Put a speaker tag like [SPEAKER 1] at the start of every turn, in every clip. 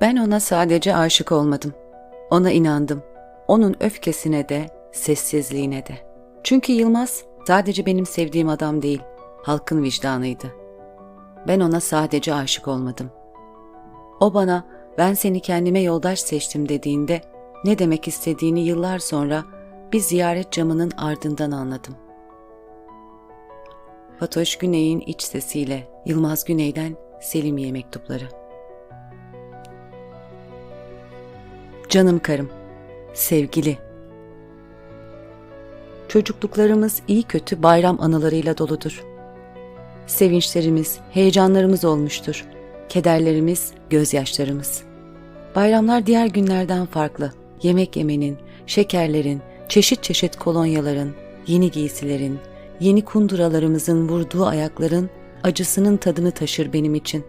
[SPEAKER 1] Ben ona sadece aşık olmadım. Ona inandım. Onun öfkesine de, sessizliğine de. Çünkü Yılmaz sadece benim sevdiğim adam değil, halkın vicdanıydı. Ben ona sadece aşık olmadım. O bana ben seni kendime yoldaş seçtim dediğinde ne demek istediğini yıllar sonra bir ziyaret camının ardından anladım. Fatoş Güney'in iç sesiyle Yılmaz Güney'den Selimiye mektupları. Canım karım, sevgili. Çocukluklarımız iyi kötü bayram anılarıyla doludur. Sevinçlerimiz, heyecanlarımız olmuştur. Kederlerimiz, gözyaşlarımız. Bayramlar diğer günlerden farklı. Yemek yemenin, şekerlerin, çeşit çeşit kolonyaların, yeni giysilerin, yeni kunduralarımızın vurduğu ayakların acısının tadını taşır benim için.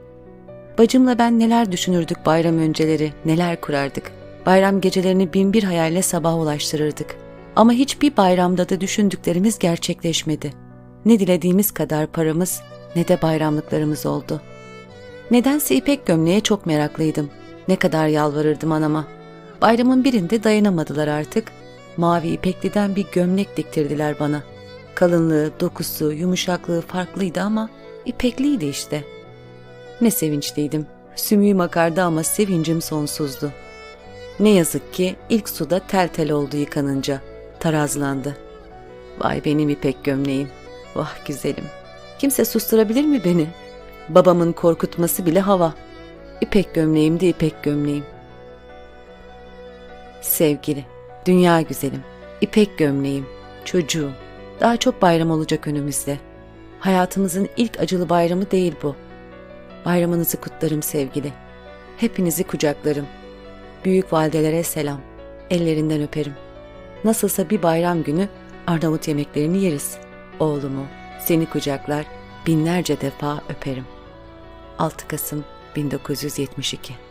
[SPEAKER 1] Bacımla ben neler düşünürdük bayram önceleri, neler kurardık. Bayram gecelerini bin bir hayalle sabaha ulaştırırdık. Ama hiçbir bayramda da düşündüklerimiz gerçekleşmedi. Ne dilediğimiz kadar paramız ne de bayramlıklarımız oldu. Nedense ipek gömleğe çok meraklıydım. Ne kadar yalvarırdım anama. Bayramın birinde dayanamadılar artık. Mavi ipekliden bir gömlek diktirdiler bana. Kalınlığı, dokusu, yumuşaklığı farklıydı ama ipekliydi işte. Ne sevinçliydim. Sümüğüm akardı ama sevincim sonsuzdu. Ne yazık ki ilk suda tel tel oldu yıkanınca. Tarazlandı. Vay benim ipek gömleğim. Vah güzelim. Kimse susturabilir mi beni? Babamın korkutması bile hava. İpek gömleğim de ipek gömleğim. Sevgili, dünya güzelim, ipek gömleğim, çocuğum. Daha çok bayram olacak önümüzde. Hayatımızın ilk acılı bayramı değil bu. Bayramınızı kutlarım sevgili. Hepinizi kucaklarım. Büyük validelere selam. Ellerinden öperim. Nasılsa bir bayram günü Arnavut yemeklerini yeriz. Oğlumu, seni kucaklar, binlerce defa öperim. 6 Kasım 1972